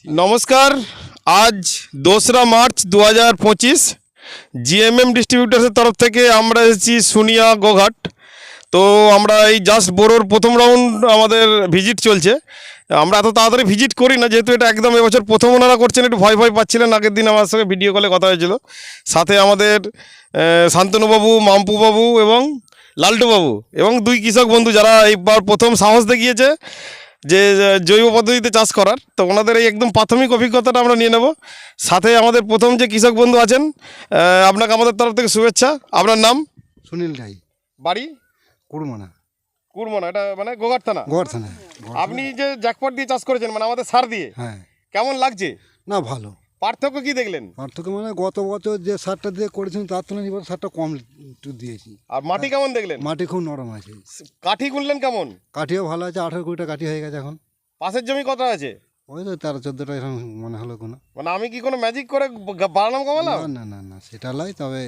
নমস্কার, আজ দোসরা মার্চ দু হাজার পঁচিশ, জিএমএম ডিস্ট্রিবিউটার্সের তরফ থেকে আমরা এসেছি সুনিয়া গোঘাট। তো আমরা এই জাস্ট বোরোর প্রথম রাউন্ড আমাদের ভিজিট চলছে। আমরা এত তাড়াতাড়ি ভিজিট করি না, যেহেতু এটা একদম এবছর প্রথম ওনারা করছেন, একটু ভয় ভয় পাচ্ছিলেন, আগের দিন আমার সঙ্গে ভিডিও কলে কথা হয়েছিল। সাথে আমাদের শান্তনুবাবু, মাম্পুবাবু এবং লালটুবাবু এবং দুই কৃষক বন্ধু যারা এইবার প্রথম সাহস দেখিয়েছে। যে জৈব পদ্ধতিতে চাষ করার তো ওনাদের এই একদম প্রাথমিক অভিজ্ঞতাটা আমরা নিয়ে নেব। সাথে আমাদের প্রথম যে কৃষক বন্ধু আছেন আপনাকে আমাদের তরফ থেকে শুভেচ্ছা। আপনার নাম? সুনীল রাই বাড়ি? কুড়মানা। কুরমনা এটা মানে থানা? গড় থানা আপনি যে জ্যাকপট দিয়ে চাষ করেছেন মানে আমাদের সার দিয়ে হ্যাঁ। কেমন লাগছে? না ভালো। পার্থক্য কি দেখলেন? পার্থক্য মানে গত বছর যে সারটা দিয়ে করেছিলাম তার তুলনায় এবার সারটা কম একটু দিয়েছি। আর মাটি কেমন দেখলেন? মাটি খুব নরম আছে। কাঠি গুনলেন কেমন? কাঠিও ভালো আছে আঠারো কুড়িটা কাঠি হয়ে গেছে এখন। পাশের জমি কত আছে? ওই তো তেরো চোদ্দোটা এরকম মনে হলো কোনো। মানে আমি কি কোনো ম্যাজিক করে বাড়ালাম কমালাম? না না না না সেটা নয় তবে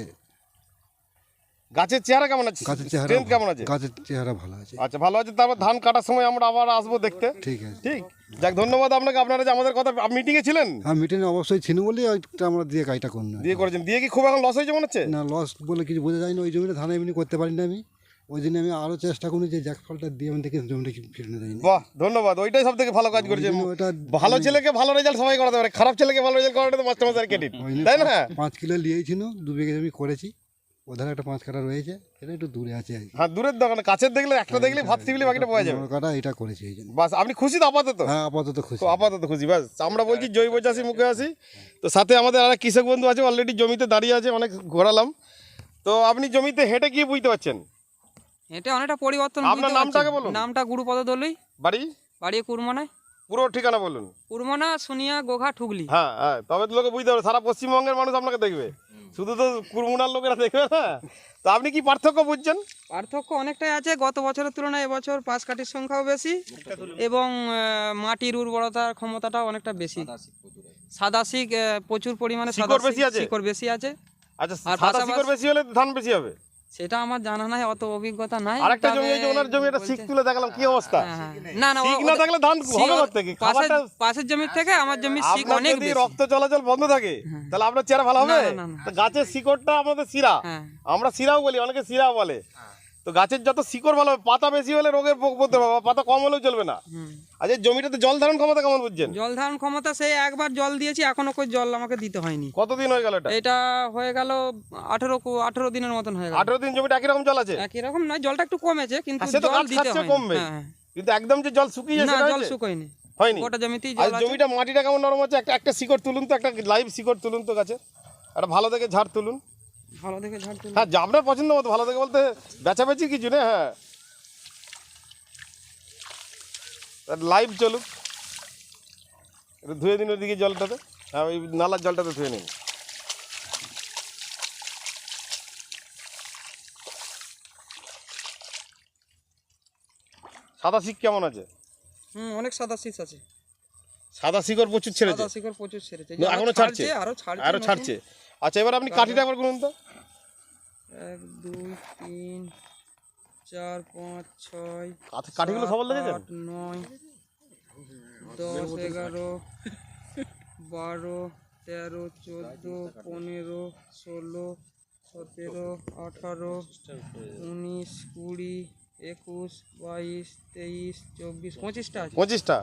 গাছের চেহারা কেমন আছে? গাছের চেহারা স্ট্রেংথ কেমন আছে? গাছের চেহারা ভালো আছে। আচ্ছা ভালো আছে তারপর ধান কাটার সময় আমরা আবার আসব দেখতে। ঠিক আছে। ঠিক? যাক ধন্যবাদ আপনাকে। আপনারা যে আমাদের কথা মিটিংয়ে ছিলেন? হ্যাঁ মিটিংয়ে অবশ্যই ছিল বলেই ওইটা আমরা দিয়ে কাজটা করলাম দিয়ে করেছেন। দিয়ে কি খুব এখন লস হয়েছে মনে হচ্ছে? না লস বলে কিছু বোঝা যায় না ওই জমিটা ধান এমনি করতে পারি না আমি। ওই জন্য আমি আরও চেষ্টা করি যে জ্যাক ফলটা দিয়ে আমি দেখি জমিটা ফিরে দেয় বাহ ধন্যবাদ। ওইটাই সব থেকে ভালো কাজ করেছে। ওটা ভালো ছেলেকে ভালো রেজাল্ট সবাই করাতে পারে। খারাপ ছেলেকে ভালো রেজাল্ট করাটা তো মাস্টার মাস্টার ক্রেডিট তাই না? পাঁচ- পাঁচ কিলো নিয়েছিল দু বিঘে জমি করেছি। ওধারে একটা পাঁচ কাটা রয়েছে এটা একটু দূরে আছে আর কি। হ্যাঁ দূরের দোকানে কাছের দেখলে একটা দেখলে ভাত শিখলে বাকিটা পাওয়া যাবে। কাটা এটা করেছি এই জন্য। বাস আপনি খুশি তো আপাতত? হ্যাঁ আপাতত খুশি। তো আপাতত খুশি ব্যাস আমরা বলছি জৈব চাষি মুখে আসি। তো সাথে আমাদের আর কৃষক বন্ধু আছে অলরেডি জমিতে দাঁড়িয়ে আছে অনেক ঘোরালাম। তো আপনি জমিতে হেঁটে গিয়ে বুঝতে পারছেন? এটা অনেকটা পরিবর্তন আপনার নামটাকে বলুন। নামটা গুরুপদ দলুই বাড়ি? বাড়ি কুরমনায় পুরো ঠিকানা বলুন। কুরমনা সোনিয়া গোঘা ঠুগলি। হ্যাঁ হ্যাঁ তবে তো লোকে বুঝতে পারবে সারা পশ্চিমবঙ্গের মানুষ আপনাকে দেখবে। শুধু তো কুরমুনার লোকেরা দেখবে না। তো আপনি কি পার্থক্য বুঝছেন? পার্থক্য অনেকটাই আছে। গত বছরের তুলনায় এবছর পাঁচ কাঠির সংখ্যাও বেশি এবং মাটির উর্বরতার ক্ষমতাটাও অনেকটা বেশি। সাদা শিক প্রচুর পরিমাণে শিকড় বেশি আছে? শিকড় বেশি আছে। আচ্ছা সাদা শিকড় বেশি হলে ধান বেশি হবে? সেটা আমার জানা নাই অত অভিজ্ঞতা নাই। আরেকটা জমি ওনার জমি এটা শিক তুলে দেখালাম কি অবস্থা? হ্যাঁ, হ্যাঁ। না না শিক না থাকলে ধান হবে পাশের খাবারটা পাশের জমির থেকে আমার জমি শিক অনেক বেশি। রক্ত চলাচল বন্ধ থাকে তাহলে আপনার চেহারা ভালো হবে? না, না, না। তো গাছের শিকড়টা আমাদের শিরা। হ্যাঁ। আমরা শিরাও বলি অনেকে শিরা বলে। তো গাছের যত শিকড় ভালো হবে, পাতা বেশি হলে রোগের পড়তে পারবে পাতা কম হলেও চলবে না। আচ্ছা জমিটাতে জল ধারণ ক্ষমতা কেমন বুঝছেন? জল ধারণ ক্ষমতা সেই একবার জল দিয়েছি এখনও কই জল আমাকে দিতে হয়নি। কতদিন হয়ে গেল এটা? এটা হয়ে গেল আঠেরো আঠেরো দিনের মতন হয়ে গেল। আঠেরো দিন জমিটা একই রকম জল আছে? একই রকম নয় জলটা একটু কমেছে কিন্তু সে তো জল দিতে হয়নি। কমবে। হ্যাঁ, হ্যাঁ। কিন্তু একদম যে জল শুকিয়ে না জল শুকোয়নি। হয়নি। গোটা জমিতেই জল আছে। জমিটা মাটিটা কেমন নরম আছে একটা একটা শিকড় তুলুন তো একটা লাইভ শিকড় তুলুন তো গাছে একটা ভালো দেখে ঝাড় তুলুন। ভালো দেখে ঝাড় তুলে হ্যাঁ আপনার পছন্দ মতো ভালো দেখে বলতে বেচাবেচি কিছু নেই হ্যাঁ। লাইভ চলুক। একটু ধুয়ে দিন ওইদিকে জলটাতে। হ্যাঁ ওই নালার জলটাতে ধুয়ে নিন। সাদা শিক কেমন আছে? হুম অনেক সাদা শীষ আছে। সাদা শিকড় প্রচুর ছেড়েছে? সাদা শিকড় প্রচুর ছেড়েছে। এখনও ছাড়ছে? আরও ছাড়ছে আরও ছাড়ছে। আচ্ছা এবার আপনি কাঠিটা একবার করুন তো। এক দুই তিন চার পাঁচ ছয় কাঠিগুলো সবল লেগেছে আট নয় দশ এগারো বারো তেরো চোদ্দ পনেরো ষোলো সতেরো আঠারো উনিশ কুড়ি একুশ বাইশ তেইশ চব্বিশ পঁচিশটা আছে। পঁচিশটা?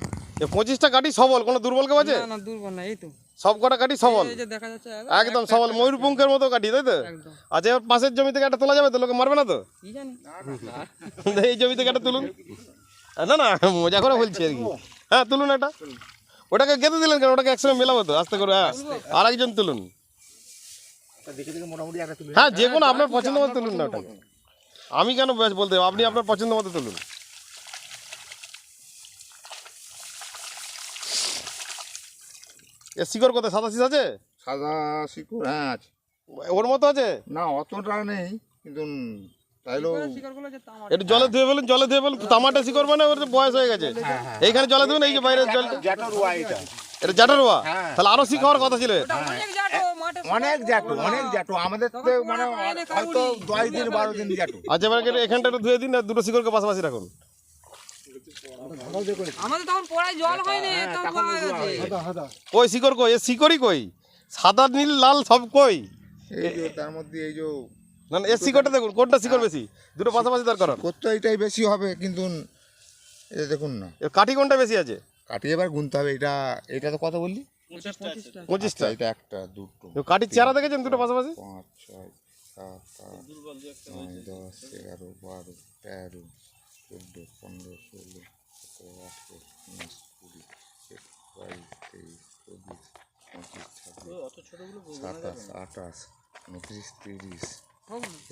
এই পঁচিশটা কাঠি সবল? কোনো দুর্বল কেউ আছে না না দুর্বল না এই তো। সব কটা কাঠি সবল? এই যে দেখা যাচ্ছে একদম সবল ময়ূরপঙ্খের মতো কাঠি তাই তো? আচ্ছা এবার পাশের জমি থেকে একটা তোলা যাবে তো? লোকে মারবে না তো? কি জানি? এই জমি থেকে একটা তুলুন। না না মজা করে বলছি আর কি। হ্যাঁ তুলুন একটা। ওটাকে গেঁথে দিলেন কেন? ওটাকে একসঙ্গে মেলাবো তো আস্তে করে হ্যাঁ। আর একজন তুলুন। হ্যাঁ যে কোনো আপনার পছন্দ মতো তুলুন না ওটাকে। আমি কেন বেশ বলতে? আপনি আপনার পছন্দ মতো তুলুন। এর শিকড় কোথায়? সাদা শীষ আছে? সাদা শিকড় হ্যাঁ আছে। ওর মতো আছে? না অতটা নেই কিন্তু তাইলেও একটু জলে ধুয়ে ফেলুন জলে ধুয়ে ফেলুন। তামাটা শিকড় মানে ওর তো বয়স হয়ে গেছে। এইখানে জলে ধুন এই যে বাইরের জলটা। এটা জাটারোয়া তাহলে আরও শিক হওয়ার কথা ছিল। অনেক জাটো অনেক জ্যাটু অনেক জ্যাটু আমাদের তো মানে হয়তো দশ দিন বারো দিন জ্যাটু আচ্ছা এবার এখানটা একটু ধুয়ে দিন আর দুটো শিকড়কে পাশাপাশি রাখুন। আমাদের তখন পড়ায় জল গেছে। হাদা হাদা কই শিকড় কই? এ শিকড়ই কই? সাদা নীল লাল সব কই? এই যে তার মধ্যে এই যে না না, এর শিকড়টা দেখুন কোনটা শিকড় বেশি? দুটো পাশাপাশি দরকার করতে বেশি হবে কিন্তু দেখুন না। এর কাঠি কোনটা বেশি আছে? কাটিয়ে এবার গুনতে হবে এটা এটা তো কথা বললি? পঁচিশটা এটা একটা দুটো কাঠির চেহারা দেখেছেন দুটো পাশাপাশি? পাঁচ ছয় সাত আট নয় দশ এগারো বারো তেরো চোদ্দ পনেরো ষোলো সতেরো আঠেরো উনিশ কুড়ি একুশ বাইশ তেইশ চব্বিশ পঁচিশ ছাব্বিশ সাতাশ আঠাশ উনত্রিশ তিরিশ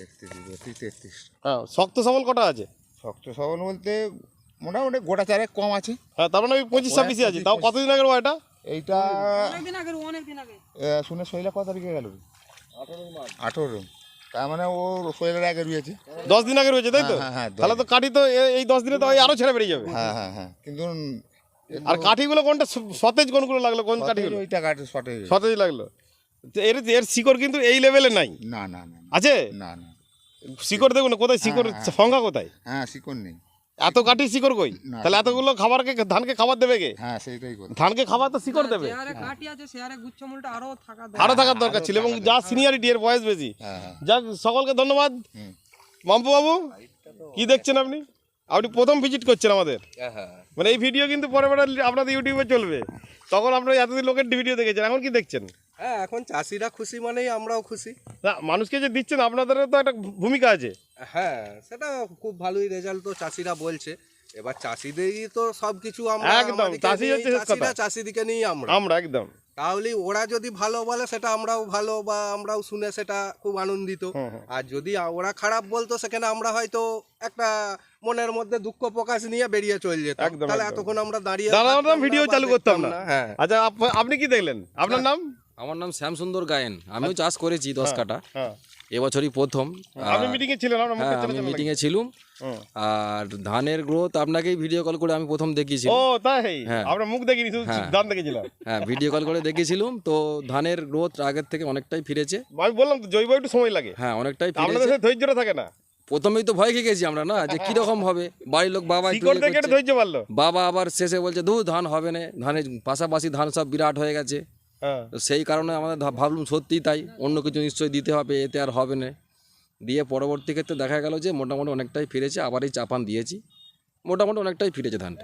একত্রিশ বত্রিশ তেত্রিশ। হ্যাঁ শক্ত সবল কটা আছে? শক্ত সবল বলতে মোটামুটি গোটা চারেক কম আছে। হ্যাঁ তার মানে ওই পঁচিশ ছাব্বিশই আছে। তাও কতদিন আগের এটা এইটা অনেকদিন আগে অনেকদিন আগে। শুনে শৈলা কত তারিখে গেল? আঠেরো তার মানে ও শৈলের আগে রয়েছে। দশ দিন আগে রয়েছে তাই তো? হ্যাঁ, হ্যাঁ, তাহলে তো কাঠি তো এ- এই দশ দিনে তো আরও ছেড়ে বেরিয়ে যাবে। হ্যাঁ হ্যাঁ হ্যাঁ। কিন্তু আর কাঠিগুলো কোনটা সতেজ কোনগুলো লাগল? কোন কাঠিগুলো? ওইটা কাটে শর্টে সতেজ লাগল। এর এর শিকড় কিন্তু এই লেভেলে নাই। না না না না, আছে? না না। শিকড় দেখুন কোথায় শিকড় সংখ্যা কোথায়? হ্যাঁ শিকড় নেই। এত কাঠি শিকড় কই? তাহলে এতগুলো খাবারকে ধানকে খাবার দেবে কে? হ্যাঁ সেইটাই ধানকে খাবার তো শিকড় দেবে। শেয়ারে কাটি আছে শেয়ারে গুচ্ছমূলটা আরও থাকা দরকার। আরও থাকার দরকার ছিল এবং যা সিনিয়রিটি এর বয়স বেশি। হ্যাঁ হ্যাঁ। যাক সকলকে ধন্যবাদ। মাম্পু বাবু কি দেখছেন আপনি? আপনি প্রথম ভিজিট করছেন আমাদের। মানে এই ভিডিও কিন্তু পরে পরে আপনাদের ইউটিউবে চলবে। তখন আপনারা এতদিন লোকের ভিডিও দেখেছেন এখন কি দেখছেন? হ্যাঁ এখন চাষিরা খুশি মানেই আমরাও খুশি। না মানুষকে যে দিচ্ছেন আপনাদেরও তো একটা ভূমিকা আছে। হ্যাঁ সেটা খুব ভালোই রেজাল্ট তো চাষিরা বলছে। এবার চাষিদেরই তো সব কিছু আমরা একদম, চাষি হচ্ছে চাষিরা চাষিদিকে আমরা। আমরা একদম। তাহলে ওরা যদি ভালো বলে সেটা আমরাও ভালো বা আমরাও শুনে সেটা খুব আনন্দিত। আর যদি ওরা খারাপ বলতো সেখানে আমরা হয়তো একটা মনের মধ্যে দুঃখ প্রকাশ নিয়ে বেরিয়ে চলে যেত তাহলে এতক্ষণ আমরা দাঁড়িয়ে ভিডিও চালু করতাম না। হ্যাঁ। আচ্ছা আপনি কি দেখলেন? আপনার নাম? আমার নাম শ্যামসুন্দর গায়েন। আমিও চাষ করেছি দশ কাটা হ্যাঁ। এবছরই প্রথম। মিটিং এ হ্যাঁ আমি মিটিংয়ে ছিলাম। আর ধানের গ্রোথ আপনাকেই ভিডিও কল করে আমি প্রথম ও দেখিয়েছিলাম তাই? হ্যাঁ। আমরা মুখ দেখিনি শুধু হ্যাঁ। দান দেখেছিলাম। হ্যাঁ ভিডিও কল করে দেখিয়েছিলাম। তো ধানের গ্রোথ আগের থেকে অনেকটাই ফিরেছে। আমি বললাম তো জৈব একটু সময় লাগে। হ্যাঁ অনেকটাই আপনাদের ফিরেছে। সেই ধৈর্যটা থাকে না। প্রথমেই তো ভয় খেয়ে গেছি আমরা না? যে কীরকম হবে? বাড়ির লোক বাবা বাবা আবার শেষে বলছে দু ধান হবে না। ধানের পাশাপাশি ধান সব বিরাট হয়ে গেছে। হ্যাঁ সেই কারণে আমাদের ভাবলুম সত্যিই তাই অন্য কিছু নিশ্চয়ই দিতে হবে এতে আর হবে না। দিয়ে পরবর্তী ক্ষেত্রে দেখা গেল যে মোটামুটি অনেকটাই ফিরেছে আবার এই চাপান দিয়েছি। মোটামুটি অনেকটাই ফিরেছে ধানটা।